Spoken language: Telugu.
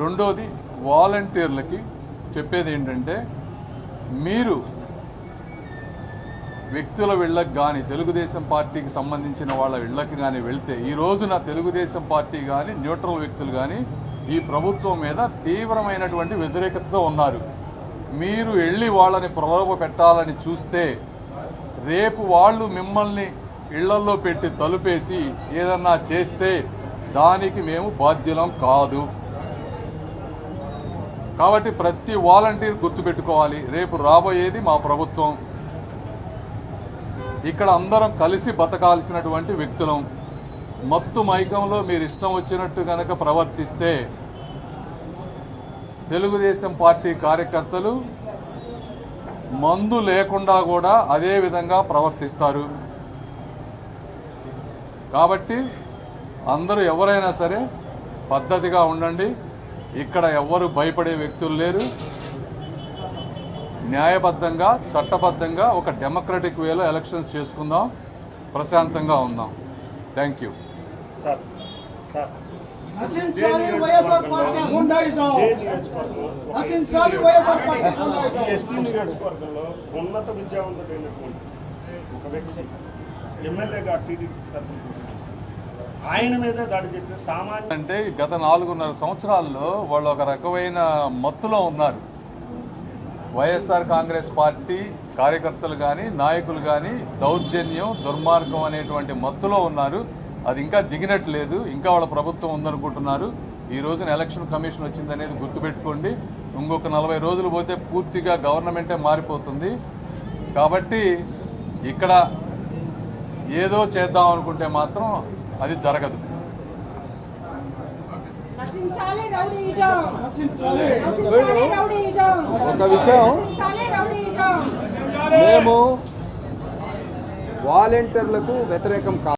రెండోది వాలంటీర్లకి చెప్పేది ఏంటంటే మీరు వ్యక్తుల ఇళ్ళకి కానీ తెలుగుదేశం పార్టీకి సంబంధించిన వాళ్ళ ఇళ్ళకి కానీ వెళ్తే ఈ రోజున తెలుగుదేశం పార్టీ కానీ న్యూట్రల్ వ్యక్తులు కానీ ఈ ప్రభుత్వం మీద తీవ్రమైనటువంటి వ్యతిరేకతతో ఉన్నారు. మీరు వెళ్ళి వాళ్ళని ప్రలోభ పెట్టాలని చూస్తే రేపు వాళ్ళు మిమ్మల్ని ఇళ్ళల్లో పెట్టి తలుపేసి ఏదన్నా చేస్తే దానికి మేము బాధ్యులం కాదు. కాబట్టి ప్రతి వాలంటీర్ గుర్తుపెట్టుకోవాలి రేపు రాబోయేది మా ప్రభుత్వం. ఇక్కడ అందరం కలిసి బతకాల్సినటువంటి వ్యక్తులం. మత్తు మైకంలో మీరు ఇష్టం వచ్చినట్టు కనుక ప్రవర్తిస్తే తెలుగుదేశం పార్టీ కార్యకర్తలు మందు లేకుండా కూడా అదే విధంగా ప్రవర్తిస్తారు. కాబట్టి అందరూ ఎవరైనా సరే పద్ధతిగా ఉండండి. ఇక్కడ ఎవ్వరు భయపడే వ్యక్తులు లేరు. న్యాయబద్ధంగా చట్టబద్ధంగా ఒక డెమోక్రటిక్ వేలో ఎలక్షన్స్ చేసుకుందాం. ప్రశాంతంగా ఉందాం. Thank you. Sir sir. ఉన్నత విద్యావంతుడైనటువంటి ఒక వ్యక్తి ఎమ్మెల్యేగా టీడీపీ తరఫున. ఆయన మీద దాడి చేస్తే సామాన్య అంటే గత నాలుగున్నర సంవత్సరాల్లో వాళ్ళు ఒక రకమైన మత్తులో ఉన్నారు. వైఎస్ఆర్ కాంగ్రెస్ పార్టీ కార్యకర్తలు కానీ నాయకులు కానీ దౌర్జన్యం దుర్మార్గం అనేటువంటి మత్తులో ఉన్నారు. అది ఇంకా దిగినట్లేదు. ఇంకా వాళ్ళ ప్రభుత్వం ఉందనుకుంటున్నారు. ఈ రోజున ఎలక్షన్ కమిషన్ వచ్చింది అనేది గుర్తుపెట్టుకోండి. ఇంకొక నలభై రోజులు పోతే పూర్తిగా గవర్నమెంటే మారిపోతుంది. కాబట్టి ఇక్కడ ఏదో చేద్దాం అనుకుంటే మాత్రం అది జరగదు. ఒక విషయం. మేము వాలంటీర్లకు వ్యతిరేకం కాదు.